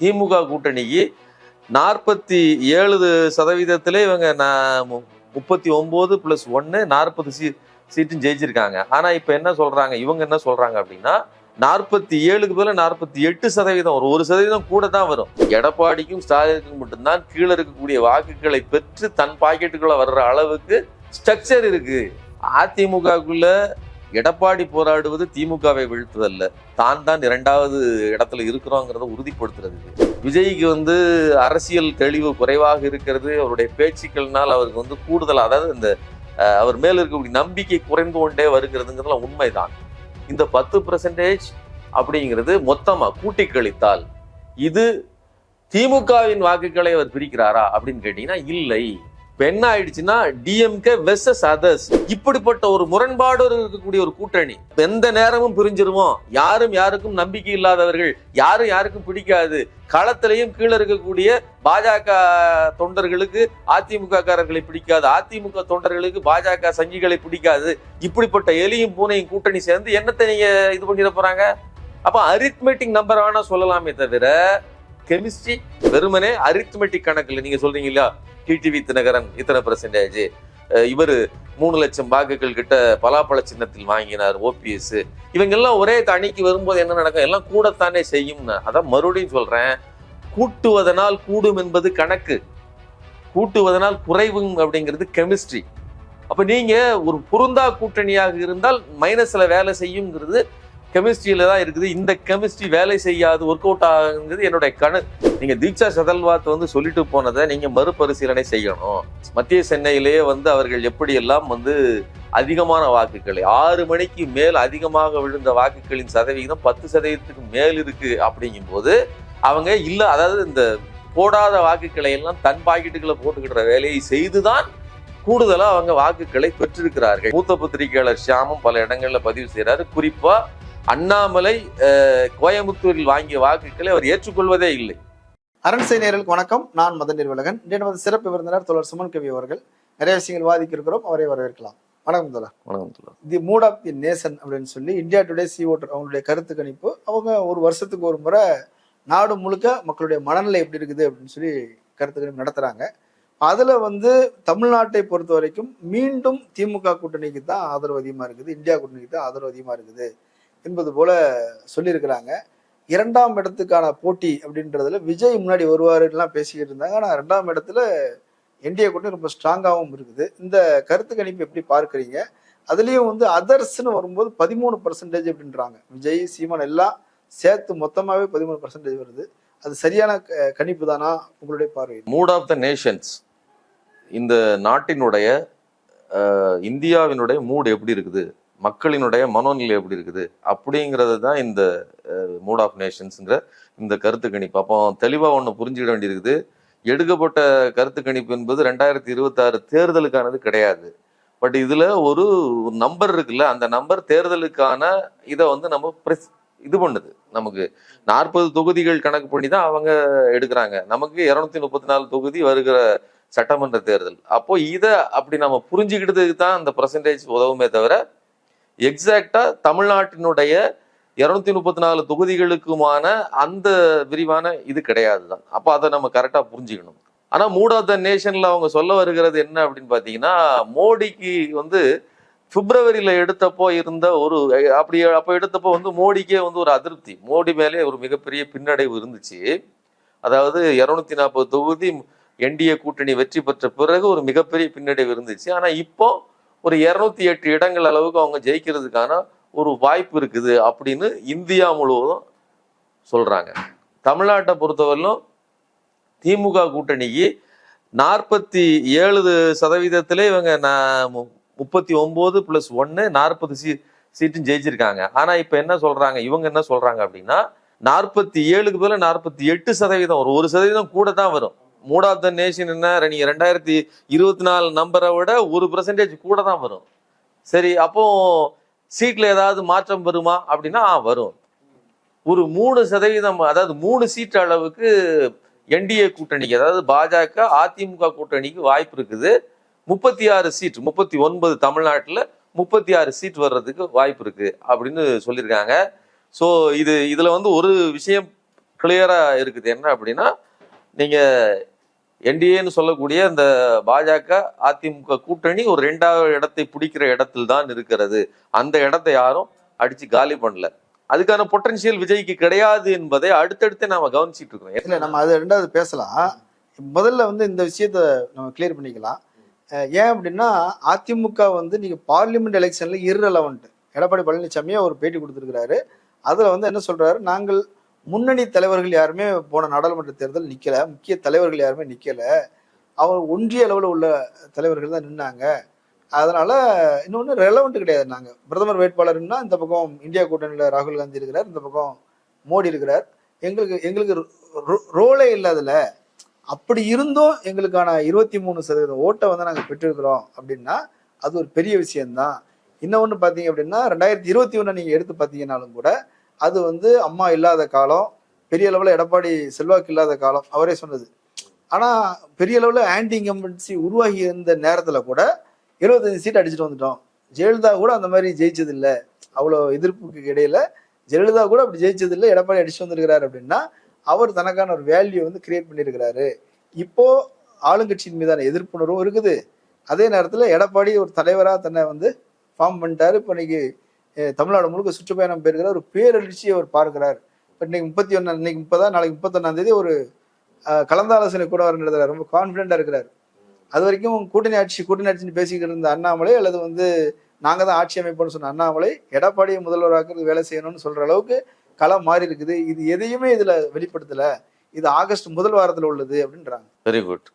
திமுக கூட்டணிக்கு நாற்பத்தி ஏழு சதவீதத்திலே இவங்க நான் மு- முப்பத்தி ஒம்பது பிளஸ் ஒன்று நாற்பது சீ சீட்டும் ஜெயிச்சிருக்காங்க. ஆனால் இப்போ என்ன சொல்கிறாங்க இவங்க என்ன சொல்கிறாங்க அப்படின்னா நாற்பத்தி ஏழுக்கு பதிலா நாற்பத்தி எட்டு சதவீதம் ஒரு ஒரு சதவீதம் கூட தான் வரும். எடப்பாடிக்கும் ஸ்டாலினுக்கும் மட்டும்தான் கீழே இருக்கக்கூடிய வாக்குகளை பெற்று தன் பாக்கெட்டுக்குள்ளே வர்ற அளவுக்கு ஸ்ட்ரக்சர் இருக்குது அதிமுகக்குள்ளே எடப்பாடி போராடுவது திமுகவை வீழ்த்துவதல்ல தான் தான் இரண்டாவது இடத்துல இருக்கிறோங்கிறத உறுதிப்படுத்துறது விஜய்க்கு வந்து அரசியல் தெளிவு குறைவாக இருக்கிறது. அவருடைய பேச்சுக்கள்னால் அவருக்கு வந்து கூடுதல் அதாவது இந்த அவர் மேல இருக்கக்கூடிய நம்பிக்கை குறைந்து கொண்டே வருகிறதுங்கிறதுலாம் உண்மைதான். இந்த பத்து பர்சன்டேஜ் அப்படிங்கிறது மொத்தமா கூட்டி கழித்தால் இது திமுகவின் வாக்குகளை அவர் பிரிக்கிறாரா அப்படின்னு கேட்டீங்கன்னா இல்லை. பெண் என்ன ஆயிடுச்சுன்னா டிஎம்கே வெர்சஸ் அதர்ஸ் இப்படிப்பட்ட ஒரு முரண்பாடு இருக்கக்கூடிய ஒரு கூட்டணி. எந்த நேரமும் பிரிஞ்சிருவோம் யாரும் யாருக்கும் நம்பிக்கை இல்லாதவர்கள் யாரும் யாருக்கும் பிடிக்காது. களத்திலையும் கீழே இருக்கக்கூடிய பாஜக தொண்டர்களுக்கு அதிமுக காரர்களை பிடிக்காது. அதிமுக தொண்டர்களுக்கு பாஜக சங்கிகளை பிடிக்காது. இப்படிப்பட்ட எலியும் பூனையும் கூட்டணி சேர்ந்து என்னத்தை நீங்க இது பண்ணிட போறாங்க? அப்ப அரித்மெட்டிக் நம்பர் வேணா சொல்லலாமே தவிர கெமிஸ்ட்ரி வெறுமனே அரித்மெட்டிக் கணக்குல நீங்க சொல்றீங்க இல்லையா? டிடிவி தினகரன் இத்தனை பர்சன்டேஜ் இவர் மூணு லட்சம் வாக்குகள் கிட்ட பலாப்பழ சின்னத்தில் வாங்கினார் ஓபிஎஸ். இவங்கெல்லாம் ஒரே தணிக்கு வரும்போது என்ன நடக்கும்? எல்லாம் கூடத்தானே செய்யும்னு அதான் மறுபடியும் சொல்றேன். கூட்டுவதனால் கூடும் என்பது கணக்கு. கூட்டுவதனால் குறைவும் அப்படிங்கிறது கெமிஸ்ட்ரி அப்போ நீங்கள் ஒரு பொருந்தா கூட்டணியாக இருந்தால் மைனஸில் வேலை செய்யுங்கிறது கெமிஸ்ட்ரியில தான் இருக்குது. இந்த கெமிஸ்ட்ரி வேலை செய்யாது ஒர்க் அவுட் ஆகுங்கிறது என்னுடைய கணு நீங்க தீக்ஷா சதல்வாத் வந்து சொல்லிட்டு போனதை நீங்க மறுபரிசீலனை செய்யணும். மத்திய சென்னையிலேயே வந்து அவர்கள் எப்படியெல்லாம் வந்து அதிகமான வாக்குகளை ஆறு மணிக்கு மேல் அதிகமாக விழுந்த வாக்குகளின் சதவிகிதம் பத்து சதவீதத்துக்கு மேல் இருக்கு அப்படிங்கும்போது அவங்க இல்லை அதாவது இந்த போடாத வாக்குகளை எல்லாம் தன் பாக்கெட்டுகளை போட்டுக்கிற வேலையை செய்துதான் கூடுதலாக அவங்க வாக்குகளை பெற்றிருக்கிறார்கள். மூத்த பத்திரிகையாளர் ஷியாமும் பல இடங்களில் பதிவு செய்கிறாரு குறிப்பாக அண்ணாமலை கோயம்புத்தூரில் வாங்கிய வாக்குகளை அவர் ஏற்றுக்கொள்வதே இல்லை. அரண்சை நேயர்களுக்கு வணக்கம். நான் மதன் நிர்வலகன். இன்று நமது சிறப்பு விருந்தினர் தோழர் சுமன் கவி அவர்கள். நிறைய விஷயங்கள் வாதிக்க இருக்கிறோம் அவரை வரவேற்கலாம். வணக்கம் தோழர். வணக்கம் தோழர். The mood of the nation அப்படின்னு சொல்லி இந்தியா டுடே சி ஓட்டர் அவங்களுடைய கருத்து கணிப்பு. அவங்க ஒரு வருஷத்துக்கு ஒரு முறை நாடு முழுக்க மக்களுடைய மனநிலை எப்படி இருக்குது அப்படின்னு சொல்லி கருத்து கணிப்பு நடத்துறாங்க. அதுல வந்து தமிழ்நாட்டை பொறுத்த வரைக்கும் மீண்டும் திமுக கூட்டணிக்கு தான் ஆதரவு அதிகமா இருக்குது. இந்தியா கூட்டணிக்கு தான் ஆதரவு அதிகமா இருக்குது. என்பது போல சொல்லியிருக்கிறாங்க. இரண்டாம் இடத்துக்கான போட்டி அப்படின்றதுல விஜய் முன்னாடி வருவாருலாம் பேசிக்கிட்டு இருந்தாங்க. ஆனால் ரெண்டாம் இடத்துல என்டிஏ கூட்டணி ரொம்ப ஸ்ட்ராங்காகவும் இருக்குது. இந்த கருத்து கணிப்பு எப்படி பார்க்குறீங்க? அதுலேயும் வந்து அதர்ஸ்னு வரும்போது பதிமூணு பர்சன்டேஜ் அப்படின்றாங்க. விஜய் சீமான் எல்லாம் சேர்த்து மொத்தமாகவே பதிமூணு பர்சன்டேஜ் வருது. அது சரியான க- கணிப்பு தானா? உங்களுடைய பார்வை மூட் ஆஃப் த நேஷன்ஸ் இந்த நாட்டினுடைய இந்தியாவினுடைய மூடு எப்படி இருக்குது? மக்களினுடைய மனோநிலை எப்படி இருக்குது? அப்படிங்கிறது தான் இந்த மூட் ஆஃப் நேஷன்ஸுங்கிற இந்த கருத்து கணிப்பு. அப்போ தெளிவாக ஒன்று புரிஞ்சுக்கிட வேண்டியிருக்குது. எடுக்கப்பட்ட கருத்து கணிப்பு என்பது ரெண்டாயிரத்தி இருபத்தாறு தேர்தலுக்கானது கிடையாது. பட் இதில் ஒரு நம்பர் இருக்குல்ல அந்த நம்பர் தேர்தலுக்கான இதை வந்து நம்ம ப்ரெஸ் இது பண்ணுது. நமக்கு நாற்பது தொகுதிகள் கணக்கு பண்ணி தான் அவங்க எடுக்கிறாங்க. நமக்கு இரநூத்தி முப்பத்தி நாலு தொகுதி வருகிற சட்டமன்ற தேர்தல். அப்போ இதை அப்படி நம்ம புரிஞ்சுக்கிட்டதுக்கு தான் அந்த பர்சன்டேஜ் உதவுமே தவிர எக்ஸாக்டா தமிழ்நாட்டினுடைய இருநூத்தி முப்பத்தி நாலு தொகுதிகளுக்குமான அந்த விரிவான இது கிடையாது தான் அப்போ அதை நம்ம கரெக்டா புரிஞ்சுக்கணும். ஆனா மூட் ஆஃப் த நேஷன்ல அவங்க சொல்ல வருகிறது என்ன அப்படின்னு பாத்தீங்கன்னா மோடிக்கு வந்து பிப்ரவரியில எடுத்தப்போ இருந்த ஒரு அப்படி அப்போ எடுத்தப்போ வந்து மோடிக்கே வந்து ஒரு அதிருப்தி. மோடி மேலே ஒரு மிகப்பெரிய பின்னடைவு இருந்துச்சு. அதாவது இருநூத்தி நாற்பது தொகுதி என்டிஏ கூட்டணி வெற்றி பெற்ற பிறகு ஒரு மிகப்பெரிய பின்னடைவு இருந்துச்சு. ஆனா இப்போ ஒரு இருநூத்தி எட்டு இடங்கள் அளவுக்கு அவங்க ஜெயிக்கிறதுக்கான ஒரு வாய்ப்பு இருக்குது அப்படின்னு இந்தியா முழுவதும் சொல்றாங்க. தமிழ்நாட்டை பொறுத்தவரையிலும் திமுக கூட்டணிக்கு நாற்பத்தி ஏழு சதவீதத்திலே இவங்க நான் மு- முப்பத்தி ஒம்பது ப்ளஸ் ஒன்னு நாற்பது சீ சீட்டும் ஜெயிச்சிருக்காங்க. ஆனால் இப்போ என்ன சொல்றாங்க? இவங்க என்ன சொல்றாங்க அப்படின்னா நாற்பத்தி ஏழுக்கு பதில் நாற்பத்தி எட்டு சதவீதம் ஒரு ஒரு சதவீதம் கூட தான் வரும். மூட் ஆஃப் த நேஷன் என்ன? நீங்க ரெண்டாயிரத்தி இருபத்தி நாலு நம்பரை விட ஒரு பர்சன்டேஜ் கூட தான் வரும். சரி அப்போ சீட்ல ஏதாவது மாற்றம் வருமா? அப்படின்னா வரும். ஒரு மூணு சதவீதம் அதாவது மூணு சீட் அளவுக்கு என்டிஏ கூட்டணிக்கு அதாவது பாஜக அதிமுக கூட்டணிக்கு வாய்ப்பு இருக்குது. முப்பத்தி ஆறு சீட் முப்பத்தி ஒன்பது தமிழ்நாட்டில் முப்பத்தி ஆறு சீட் வர்றதுக்கு வாய்ப்பு இருக்கு அப்படின்னு சொல்லியிருக்காங்க. ஸோ இது இதில் வந்து ஒரு விஷயம் கிளியரா இருக்குது. என்ன அப்படின்னா நீங்க என்டிஏன்னு சொல்லக்கூடிய இந்த பாஜக அதிமுக கூட்டணி ஒரு ரெண்டாவது இடத்தை பிடிக்கிற இடத்தில் தான் இருக்கிறது. அந்த இடத்தை யாரும் அடிச்சு காலி பண்ணல. அதுக்கான பொட்டன்சியல் விஜய்க்கு கிடையாது என்பதை அடுத்தடுத்து நாம கவனிச்சிட்டு இருக்கோம். இல்லை நம்ம அது ரெண்டாவது பேசலாம். முதல்ல வந்து இந்த விஷயத்த நம்ம கிளியர் பண்ணிக்கலாம். ஏன் அப்படின்னா அதிமுக வந்து நீங்க பார்லிமெண்ட் எலெக்ஷன்ல irrelevant. எடப்பாடி பழனிசாமியே ஒரு பேட்டி கொடுத்துருக்கிறாரு. அதுல வந்து என்ன சொல்றாரு? நாங்கள் முன்னணி தலைவர்கள் யாருமே போன நாடாளுமன்ற தேர்தல் நிக்கல. முக்கிய தலைவர்கள் யாருமே நிக்கல. அவர் ஒன்றிய அளவில் உள்ள தலைவர்கள் தான் நின்னாங்க. அதனால இன்னொன்று ரெலவெண்ட் கிடையாது நாங்கள் பிரதமர் வேட்பாளர்னா இந்த பக்கம் இந்தியா கூட்டணியில் ராகுல் காந்தி இருக்கிறார் இந்த பக்கம் மோடி இருக்கிறார். எங்களுக்கு எங்களுக்கு ரோ- ரோலே இல்லை அப்படி இருந்தும் எங்களுக்கான இருபத்தி மூணு சதவீதம் ஓட்டை வந்து நாங்கள் பெற்றிருக்கிறோம் அப்படின்னா அது ஒரு பெரிய விஷயம்தான். இன்னொன்று பார்த்தீங்க அப்படின்னா ரெண்டாயிரத்தி இருபத்தி ஒன்று நீங்கள் எடுத்து பார்த்தீங்கன்னாலும் கூட அது வந்து அம்மா இல்லாத காலம் பெரிய அளவில் எடப்பாடி செல்வாக்கு இல்லாத காலம் அவரே சொன்னது. ஆனால் பெரிய அளவில் ஆன்டி இன்கம்பன்சி உருவாகி இருந்த நேரத்தில் கூட எழுபத்தஞ்சு சீட் அடிச்சுட்டு வந்துட்டோம். ஜெயலலிதா கூட அந்த மாதிரி ஜெயிச்சது இல்லை அவ்வளோ எதிர்ப்புக்கு இடையில ஜெயலலிதா கூட அப்படி ஜெயிச்சது இல்லை எடப்பாடி அடிச்சு வந்திருக்கிறாரு அப்படின்னா அவர் தனக்கான ஒரு வேல்யூ வந்து கிரியேட் பண்ணியிருக்கிறாரு. இப்போ ஆளுங்கட்சியின் மீதான எதிர்ப்புணர்வும் இருக்குது. அதே நேரத்தில் எடப்பாடி ஒரு தலைவராக தன்னை வந்து ஃபார்ம் பண்ணிட்டாரு. இப்போ இன்னைக்கு தமிழ்நாடு முழுக்க சுற்றுப்பயணம் பெறுகிற ஒரு பேரெழுச்சியை அவர் பார்க்கிறார். இப்போ இன்னைக்கு முப்பத்தி ஒன்றா இன்னைக்கு முப்பதா நாளைக்கு முப்பத்தொன்னாம் தேதி ஒரு கலந்தாலோசனை கூட அவர் நடத்துறாரு. ரொம்ப கான்ஃபிடென்ட்டாக இருக்கிறார். அது வரைக்கும் கூட்டணி ஆட்சி கூட்டணி ஆட்சின்னு பேசிக்கிட்டு இருந்த அண்ணாமலை அல்லது வந்து நாங்கள் தான் ஆட்சி அமைப்போம்னு சொன்ன அண்ணாமலை எடப்பாடியை முதல்வராக்குறது வேலை செய்யணும்னு சொல்கிற அளவுக்கு களம் மாறி இருக்குது. இது எதையுமே இதில் வெளிப்படுத்தலை. இது ஆகஸ்ட் முதல் வாரத்தில் உள்ளது அப்படின்றாங்க. வெரி குட்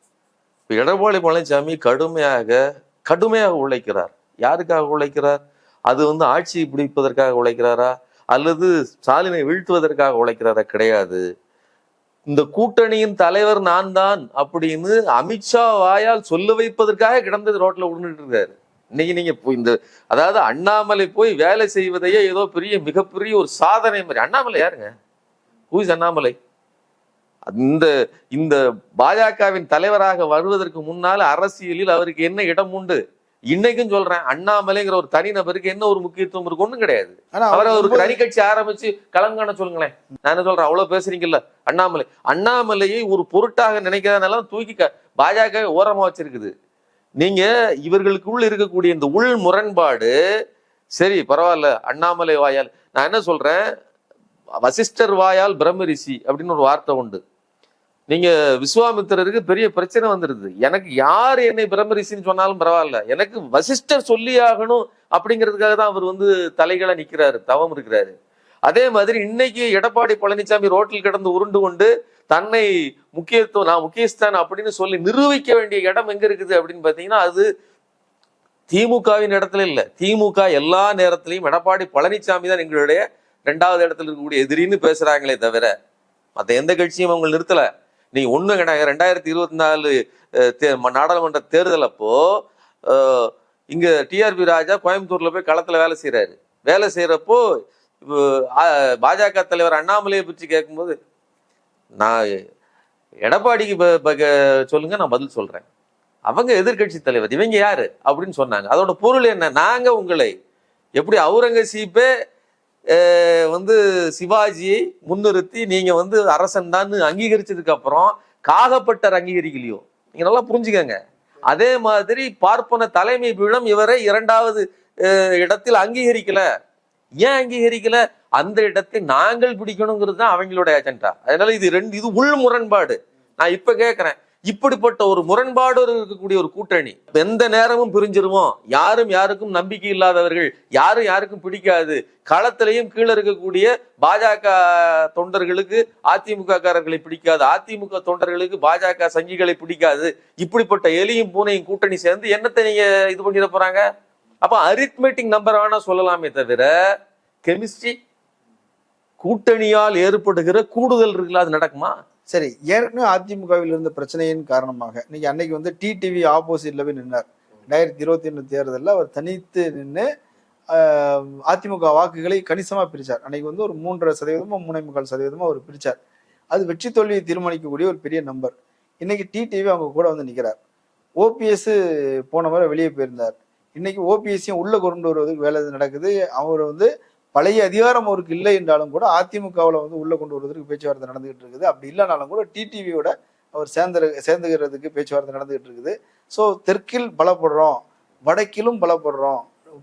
இப்போ எடப்பாடி பழனிசாமி கடுமையாக கடுமையாக உழைக்கிறார். யாருக்காக உழைக்கிறார்? அது வந்து ஆட்சி பிடிப்பதற்காக உழைக்கிறாரா? அல்லது ஸ்டாலினை வீழ்த்துவதற்காக உழைக்கிறாரா? கிடையாது. இந்த கூட்டணியின் தலைவர் நான் தான் அப்படின்னு அமித்ஷா வாயால் சொல்ல வைப்பதற்காக கிடந்தது ரோட்ல விழுந்துட்டு இருக்காரு. இன்னைக்கு நீங்க இந்த அதாவது அண்ணாமலை போய் வேலை செய்வதையே ஏதோ பெரிய மிகப்பெரிய ஒரு சாதனை மாதிரி. அண்ணாமலை யாருங்க? ஹூஸ் அண்ணாமலை? இந்த இந்த பாஜகவின் தலைவராக வருவதற்கு முன்னால் அரசியலில் அவருக்கு என்ன இடம் உண்டு? இன்னைக்கும் சொல்றேன் அண்ணாமலைங்கிற ஒரு தனிநபருக்கு என்ன ஒரு முக்கியத்துவம் இருக்கு? ஒண்ணும் கிடையாது. அவரை ஒரு தனி கட்சி ஆரம்பிச்சு கலங்கான சொல்லுங்களேன். நான் என்ன சொல்றேன் அவ்வளவு பேசுறீங்கல்ல அண்ணாமலை. அண்ணாமலையை ஒரு பொருட்டாக நினைக்கிறதுனால தூக்கி பாஜக ஓரமா வச்சிருக்குது. நீங்க இவர்களுக்குள்ள இருக்கக்கூடிய இந்த உள் முரண்பாடு சரி பரவாயில்ல அண்ணாமலை வாயால். நான் என்ன சொல்றேன் வசிஷ்டர் வாயால் பிரம்ம ரிஷி அப்படின்னு ஒரு வார்த்தை உண்டு. நீங்க விஸ்வாமித்திரருக்கு பெரிய பிரச்சனை வந்துருது. எனக்கு யார் என்னை பிரம்ம ரிஷின்னு சொன்னாலும் பரவாயில்ல. எனக்கு வசிஷ்டர் சொல்லி ஆகணும் அப்படிங்கிறதுக்காக தான் அவர் வந்து தலைகளை நிக்கிறாரு தவம் இருக்கிறாரு. அதே மாதிரி இன்னைக்கு எடப்பாடி பழனிசாமி ரோட்டில் கிடந்து உருண்டு கொண்டு தன்னை முக்கியத்துவம் நான் முக்கியஸ்தான் அப்படின்னு சொல்லி நிரூபிக்க வேண்டிய இடம் எங்க இருக்குது அப்படின்னு பாத்தீங்கன்னா அது திமுகவின் இடத்துல இல்ல. திமுக எல்லா நேரத்திலையும் எடப்பாடி பழனிசாமி தான் எங்களுடைய ரெண்டாவது இடத்துல இருக்கக்கூடிய எதிரின்னு பேசுறாங்களே தவிர மற்ற எந்த கட்சியும் அவங்க நிறுத்தலை. நீ ஒன்று கிடையாது ரெண்டாயிரத்தி இருபத்தி நாலு தே- ம- நாடாளுமன்ற தேர்தல் அப்போ இங்கே டிஆர்பி ராஜா கோயம்புத்தூரில் போய் களத்தில் வேலை செய்கிறாரு வேலை செய்கிறப்போ பாஜக தலைவர் அண்ணாமலையை பற்றி கேட்கும்போது நான் எடப்பாடிக்கு சொல்லுங்க நான் பதில் சொல்கிறேன் அவங்க எதிர்க்கட்சி தலைவர் இவங்க யாரு? அப்படின்னு சொன்னாங்க. அதோட பொருள் என்ன? நாங்கள் உங்களை. எப்படி அவுரங்கசீப்பே வந்து சிவாஜியை முன்னிறுத்தி நீங்கள் வந்து அரசன் தான் அங்கீகரிச்சதுக்கு அப்புறம் காகப்பட்டர் அங்கீகரிக்கலையோ? நீங்கள் நல்லா புரிஞ்சுக்கங்க. அதே மாதிரி பார்ப்பன தலைமை பீடம் இவரை இரண்டாவது இடத்தில் அங்கீகரிக்கல. ஏன் அங்கீகரிக்கல? அந்த இடத்தை நாங்கள் பிடிக்கணுங்கிறது தான் அவங்களோட அஜெண்டா அதனால இது ரெண்டு இது உள் முரண்பாடு. நான் இப்ப கேட்குறேன் இப்படிப்பட்ட ஒரு முரண்பாடு இருக்கக்கூடிய ஒரு கூட்டணி. எந்த நேரமும் பிரிஞ்சிருவோம் யாரும் யாருக்கும் நம்பிக்கை இல்லாதவர்கள் யாரும் யாருக்கும் பிடிக்காது. களத்திலையும் கீழே இருக்கக்கூடிய பாஜக தொண்டர்களுக்கு அதிமுக காரர்களை பிடிக்காது. அதிமுக தொண்டர்களுக்கு பாஜக சங்கிகளை பிடிக்காது. இப்படிப்பட்ட எலியும் பூனையும் கூட்டணி சேர்ந்து என்னத்தை நீங்க இது பண்ணிட போறாங்க? அப்ப அரித்மெட்டிக் நம்பர் வேணா சொல்லலாமே தவிர கெமிஸ்ட்ரி கூட்டணியால் ஏற்படுகிற கூடுதல் இருக்குல்ல அது நடக்குமா? சரி ஏற்கனவே அதிமுகவில் இருந்த பிரச்சனையின் காரணமாக இன்னைக்கு அன்னைக்கு வந்து டிடிவி ஆப்போசிட்ல போய் நின்னார். ரெண்டாயிரத்தி இருபத்தி ஒன்று தேர்தலில் அவர் தனித்து நின்று அதிமுக வாக்குகளை கணிசமா பிரிச்சார். அன்னைக்கு வந்து ஒரு மூன்றரை சதவீதமோ மூணே முக்கால் சதவீதமோ அவர் பிரிச்சார். அது வெற்றி தோல்வியை தீர்மானிக்கக்கூடிய ஒரு பெரிய நம்பர். இன்னைக்கு டிடிவி அவங்க கூட வந்து நிற்கிறார் ஓபிஎஸ் போன முறை வெளியே போயிருந்தார். இன்னைக்கு ஓபிஎஸ்ஸையும் உள்ள கொண்டு வருவதற்கு வேலை நடக்குது. அவர் வந்து பழைய அதிகாரம் அவருக்கு இல்லை என்றாலும் கூட அதிமுகவில் வந்து உள்ளே கொண்டு வருவதற்கு பேச்சுவார்த்தை நடந்துகிட்டு இருக்குது. அப்படி இல்லைனாலும் கூட டிடிவியோட அவர் சேர்ந்து சேர்ந்துக்கிறதுக்கு பேச்சுவார்த்தை நடந்துகிட்டு இருக்குது. ஸோ தெற்கில் பலப்படுறோம் வடக்கிலும் பலப்படுறோம்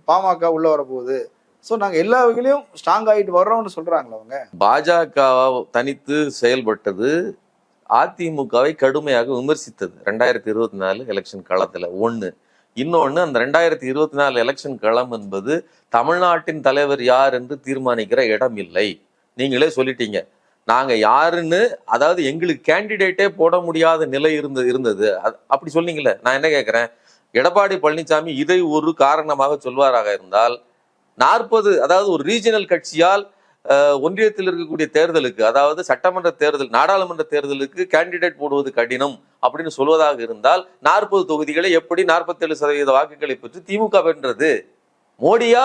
பாமக உள்ள வரப்போகுது. ஸோ நாங்கள் எல்லா வகையிலையும் ஸ்ட்ராங் ஆகிட்டு வர்றோம்னு சொல்கிறாங்களா அவங்க? பாஜக தனித்து செயல்பட்டது அதிமுகவை கடுமையாக விமர்சித்தது. ரெண்டாயிரத்தி இருபத்தி நாலு எலெக்ஷன் காலத்தில் ஒன்று இன்னொன்று அந்த ரெண்டாயிரத்தி இருபத்தி நாலு எலெக்ஷன் களம் என்பது தமிழ்நாட்டின் தலைவர் யார் என்று தீர்மானிக்கிற இடம் இல்லை. நீங்களே சொல்லிட்டீங்க. நாங்கள் யாருன்னு அதாவது எங்களுக்கு கேண்டிடேட்டே போட முடியாத நிலை இருந்து இருந்தது. அது- அப்படி சொன்னீங்கல்ல நான் என்ன கேட்குறேன் எடப்பாடி பழனிசாமி இதை ஒரு காரணமாக சொல்வாராக இருந்தால் நாற்பது அதாவது ஒரு ரீஜனல் கட்சியால் ஒன்றியத்தில் இருக்கக்கூடிய தேர்தலுக்கு அதாவது சட்டமன்ற தேர்தல் நாடாளுமன்ற தேர்தலுக்கு கேண்டிடேட் போடுவது கடினம். அப்படின்னு சொல்வதாக இருந்தால் நாற்பது தொகுதிகளை எப்படி நாற்பத்தேழு சதவீத வாக்குகளை பெற்று திமுக வென்றது? மோடியா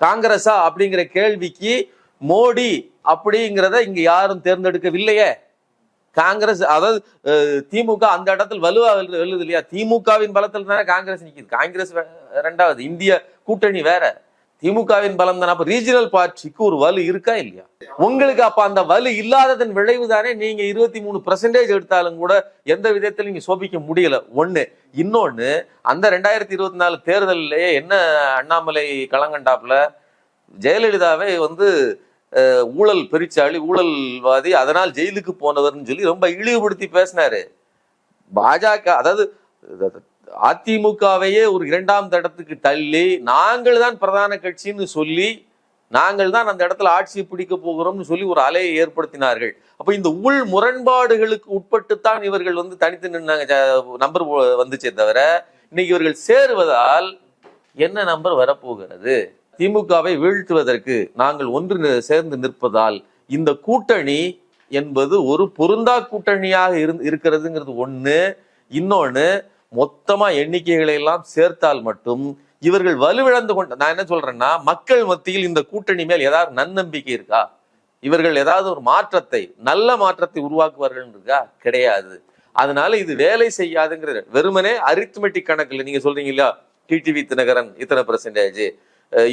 காங்கிரஸா அப்படிங்கிற கேள்விக்கு மோடி அப்படிங்கிறத இங்க யாரும் தேர்ந்தெடுக்கவில்லையே. காங்கிரஸ் அதாவது திமுக அந்த இடத்துல வலுவா வெல்லுது இல்லையா? திமுகவின் பலத்தில் தானே காங்கிரஸ் நிற்கிது காங்கிரஸ் ரெண்டாவது இந்திய கூட்டணி வேற. திமுகவின் பலம் தானே? அப்ப ரீஜனல் பார்ட்டிக்கு ஒரு வலு இருக்கா இல்லையா? உங்களுக்கு அப்ப அந்த வலு இல்லாததன் விளைவு தானே நீங்க இருபத்தி மூணு பர்சன்டேஜ் எடுத்தாலும் கூட எந்த விதத்துல நீங்க சோபிக்க முடியல. ஒண்ணு இன்னொன்னு அந்த ரெண்டாயிரத்தி இருபத்தி நாலு தேர்தலிலேயே என்ன அண்ணாமலை களங்கண்டாப்புல ஜெயலலிதாவை வந்து அஹ், ஊழல் பெருச்சாளி ஊழல்வாதி அதனால் ஜெயிலுக்கு போனவர்னு சொல்லி ரொம்ப இழிவுபடுத்தி பேசினாரு. பாஜக அதாவது அதிமுகவையே ஒரு இரண்டாம் தடத்துக்கு தள்ளி நாங்கள் தான் பிரதான கட்சின்னு சொல்லி நாங்கள் தான் அந்த இடத்துல ஆட்சியை பிடிக்க போகிறோம்னு சொல்லி ஒரு அலையை ஏற்படுத்தினார்கள். அப்ப இந்த உள் முரண்பாடுகளுக்கு உட்பட்டுத்தான் இவர்கள் வந்து தனித்து நின்னாங்க. நம்பர் வந்துச்சே தவிர இன்னைக்கு இவர்கள் சேருவதால் என்ன நம்பர் வரப்போகிறது? திமுகவை வீழ்த்துவதற்கு நாங்கள் ஒன்று சேர்ந்து நிற்பதால் இந்த கூட்டணி என்பது ஒரு பொருந்தா கூட்டணியாக இருந்து இருக்கிறதுங்கிறது ஒன்று இன்னொன்று மொத்தமா எண்ணிக்கைகளை எல்லாம் சேர்த்தால் மட்டும் இவர்கள் வலுவிழந்து கொண்ட நான் என்ன சொல்றேன்னா மக்கள் மத்தியில் இந்த கூட்டணி மேல் ஏதாவது நன்னம்பிக்கை இருக்கா? இவர்கள் ஏதாவது ஒரு மாற்றத்தை நல்ல மாற்றத்தை உருவாக்குவார்கள் இருக்கா? கிடையாது. அதனால இது வேலை செய்யாதுங்கிறது. வெறுமனே அரித்மெட்டிக் கணக்குல நீங்க சொல்றீங்க இல்லையா? டிடிவி தினகரன் இத்தனை பெர்சன்டேஜ்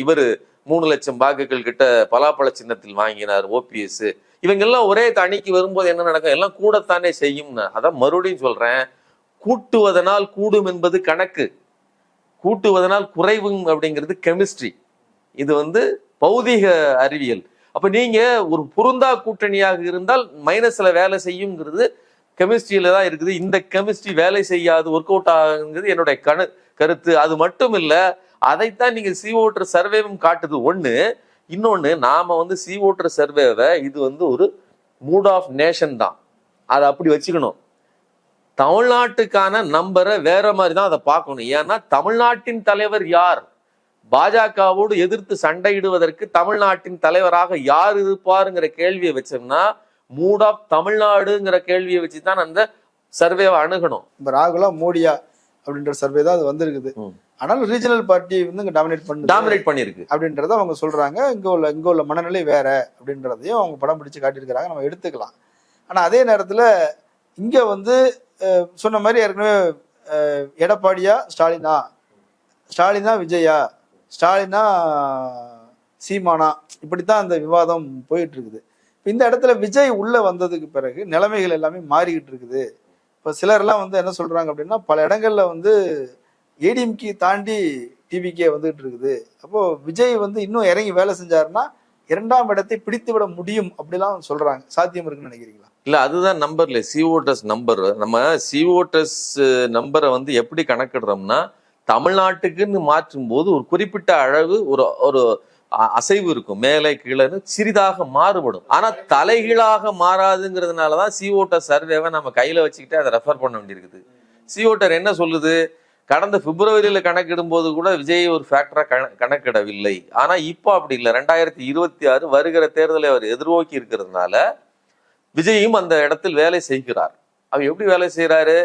இவர் மூணு லட்சம் வாக்குகள் கிட்ட பலாப்பழ சின்னத்தில் வாங்கினார் ஓபிஎஸ் இவங்க எல்லாம் ஒரே தணிக்கு வரும்போது என்ன நடக்கும்? எல்லாம் கூடத்தானே செய்யும்னு. அதான் மறுபடியும் சொல்றேன். கூட்டுவதனால் கூடும் என்பது கணக்கு. கூட்டுவதனால் குறைவும் அப்படிங்கிறது கெமிஸ்ட்ரி. இது வந்து பௌதிக அறிவியல். அப்ப நீங்க ஒரு பொருந்தா கூட்டணியாக இருந்தால் மைனஸ்ல வேலை செய்யுங்கிறது கெமிஸ்ட்ரியில தான் இருக்குது. இந்த கெமிஸ்ட்ரி வேலை செய்யாது ஒர்க் அவுட் ஆகுங்கிறது என்னுடைய கணு கருத்து. அது மட்டும் இல்லை அதைத்தான் நீங்க சி ஓட்டர் சர்வேவும் காட்டுது. ஒன்று இன்னொன்று நாம வந்து சி ஓட்டர் சர்வேவை இது வந்து ஒரு மூட் ஆஃப் நேஷன் தான். அதை அப்படி வச்சுக்கணும். தமிழ்நாட்டுக்கான நம்பரை வேற மாதிரி தான் அதை பார்க்கணும். ஏன்னா தமிழ்நாட்டின் தலைவர் யார்? பாஜகவோடு எதிர்த்து சண்டையிடுவதற்கு தமிழ்நாட்டின் தலைவராக யார் இருப்பாருங்கிற கேள்வியை வச்சோம்னா மூட் ஆஃப் தமிழ்நாடுங்கிற கேள்வியை வச்சு தான் அந்த சர்வேவை அணுகணும். இப்ப ராகுலா மோடியா அப்படின்ற சர்வே தான் அது வந்திருக்குது. ஆனாலும் ரீஜனல் பார்ட்டி வந்து இங்க டாமினேட் பண்ணுது. டாமினேட் பண்ணிருக்கு அப்படின்றத அவங்க சொல்றாங்க. இங்க உள்ள இங்க உள்ள மனநிலை வேற அப்படின்றதையும் அவங்க படம் பிடிச்சு காட்டியிருக்கிறாங்க. நம்ம எடுத்துக்கலாம். ஆனா அதே நேரத்துல இங்க வந்து சொன்ன மாதிரி ஏற்கனவே எடப்பாடியா ஸ்டாலினா? ஸ்டாலினா விஜயா? ஸ்டாலினா சீமானா? இப்படித்தான் அந்த விவாதம் போயிட்டு இருக்குது இந்த இடத்துல விஜய் உள்ள வந்ததுக்கு பிறகு நிலைமைகள் எல்லாமே மாறிக்கிட்டு இருக்குது. இப்போ சிலர்லாம் வந்து என்ன சொல்றாங்க அப்படின்னா பல இடங்கள்ல வந்து ஏடிஎம்கி தாண்டி டிவிக்கே வந்துகிட்டு இருக்குது அப்போ விஜய் வந்து இன்னும் இறங்கி வேலை செஞ்சாருன்னா இரண்டாம் இடத்தை பிடித்து விட முடியும் அப்படிலாம் சொல்றாங்க. சாத்தியம் இருக்குன்னு நினைக்கிறீங்களா? இல்ல அதுதான் நம்பர்ல சிஓடஸ் நம்பர் நம்ம சிஓடஸ் நம்பரை வந்து எப்படி கணக்கிடுறோம்னா தமிழ்நாட்டுக்குன்னு மாற்றும் போது ஒரு குறிப்பிட்ட அளவு ஒரு ஒரு அ- அசைவு இருக்கும். மேலே கீழே சிறிதாக மாறுபடும். ஆனா தலைகீழாக மாறாதுங்கிறதுனாலதான் சிஓட்டஸ் சர்வேவை நம்ம கையில வச்சுக்கிட்டு அதை ரெஃபர் பண்ண வேண்டியிருக்குது. சிஓட்டர் என்ன சொல்லுது? கடந்த பிப்ரவரியில கணக்கிடும் போது கூட விஜய் ஒரு ஃபேக்டரா கணக்கிடவில்லை. ஆனா இப்போ அப்படி இல்லை. ரெண்டாயிரத்தி இருபத்தி ஆறு வருகிற தேர்தலை அவர் எதிர்நோக்கி இருக்கிறதுனால விஜயும் அந்த இடத்தில் வேலை செய்கிறார். அவர் எப்படி வேலை செய்கிறாரு